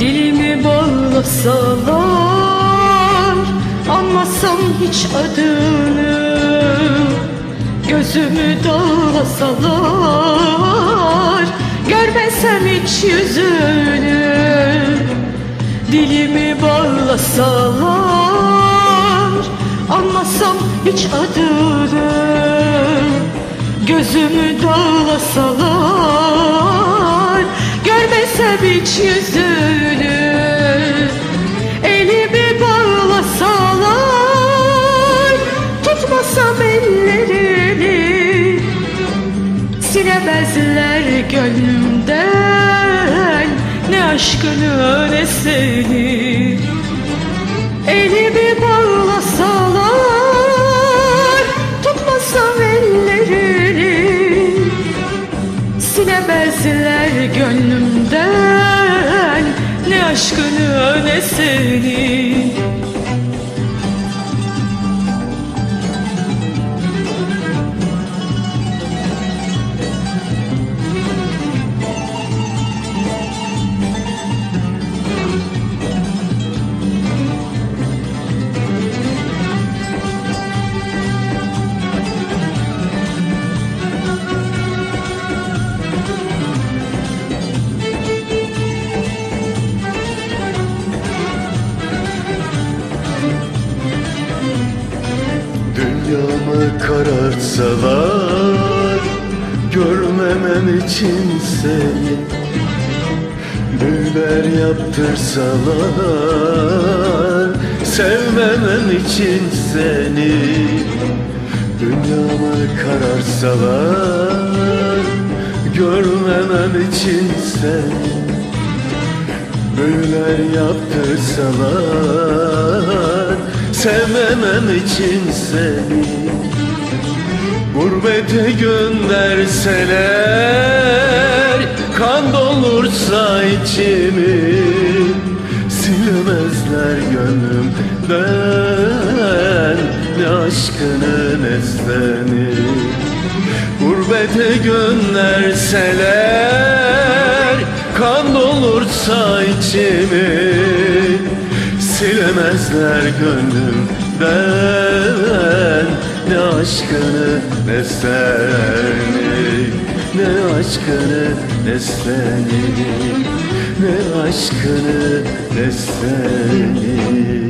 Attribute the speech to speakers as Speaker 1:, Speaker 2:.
Speaker 1: Dilimi bağlasalar Anmasam hiç adını. Gözümü dağlasalar Görmesem hiç yüzünü. Dilimi bağlasalar Anmasam hiç adını. Gözümü dağlasalar Görmesem hiç yüzünü Silemezler gönlümden. Ne aşkını ne seni Elimi bağlasalar Tutmasam ellerini. Silemezler gönlümden. Ne aşkını ne seni
Speaker 2: karartsalar Görmemem için seni. Büyüler yaptırsalar Sevmemem için seni. Dünyamı karartsalar Görmemem için seni. Büyüler yaptırsalar Sevmemem için seni Gurbete gönderseler Kan dolursa içimi. Silemezler gönlümden Ne aşkını ne seni. Gurbete gönderseler Kan dolursa içimi. Silemezler gönlümden Ne aşkını ne seni Ne aşkını ne seni. Ne aşkını ne seni